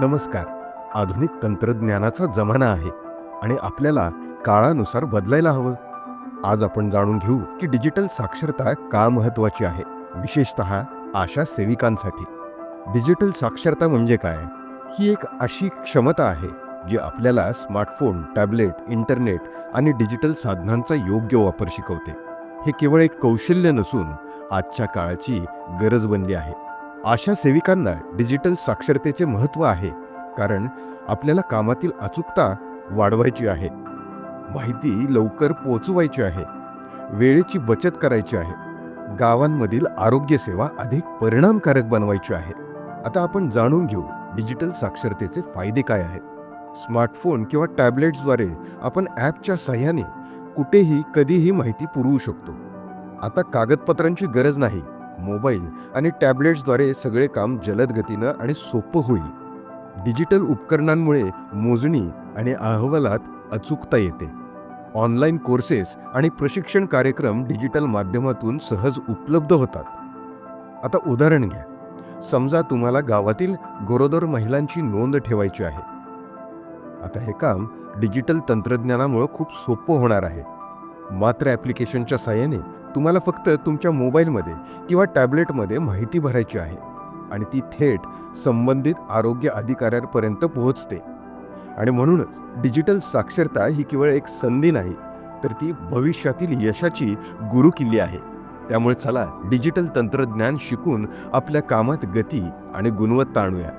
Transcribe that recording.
नमस्कार. आधुनिक तंत्रज्ञानाचा जमाना आहे आणि आपल्याला काळानुसार बदलायला हवं. आज आपण जाणून घेऊ की डिजिटल साक्षरता का महत्वाची आहे विशेषत आशा सेविकांसाठी. डिजिटल साक्षरता म्हणजे काय? ही एक अशी क्षमता आहे जी आपल्याला स्मार्टफोन टॅबलेट इंटरनेट आणि डिजिटल साधनांचा योग्य वापर शिकवते. हे केवळ एक कौशल्य नसून आजच्या काळाची गरज बनली आहे. आशा सेविकांना डिजिटल साक्षरतेचे महत्त्व आहे कारण आपल्याला कामातील अचूकता वाढवायची आहे. माहिती लवकर पोचवायची आहे. वेळेची बचत करायची आहे. गावांमधील आरोग्यसेवा अधिक परिणामकारक बनवायची आहे. आता आपण जाणून घेऊ डिजिटल साक्षरतेचे फायदे काय आहेत. स्मार्टफोन किंवा टॅबलेट्सद्वारे आपण ॲपच्या सहाय्याने कुठेही कधीही माहिती पुरवू शकतो. आता कागदपत्रांची गरज नाही. मोबाईल आणि टॅबलेट्सद्वारे सगळे काम जलद गतीनं आणि सोपं होईल. डिजिटल उपकरणांमुळे मोजणी आणि अहवालात अचूकता येते. ऑनलाईन कोर्सेस आणि प्रशिक्षण कार्यक्रम डिजिटल माध्यमातून सहज उपलब्ध होतात. आता उदाहरण घ्या. समजा तुम्हाला गावातील गरोदर महिलांची नोंद ठेवायची आहे. आता हे काम डिजिटल तंत्रज्ञानामुळे खूप सोपं होणार आहे. मात्र ॲप्लिकेशनच्या साहाय्याने तुम्हाला फक्त तुमच्या मोबाईलमध्ये किंवा टॅबलेटमध्ये माहिती भरायची आहे आणि ती थेट संबंधित आरोग्य अधिकाऱ्यांपर्यंत पोहोचते. आणि म्हणूनच डिजिटल साक्षरता ही केवळ एक संधी नाही तर ती भविष्यातील यशाची गुरुकिल्ली आहे. त्यामुळे चला डिजिटल तंत्रज्ञान शिकून आपल्या कामात गती आणि गुणवत्ता आणूया.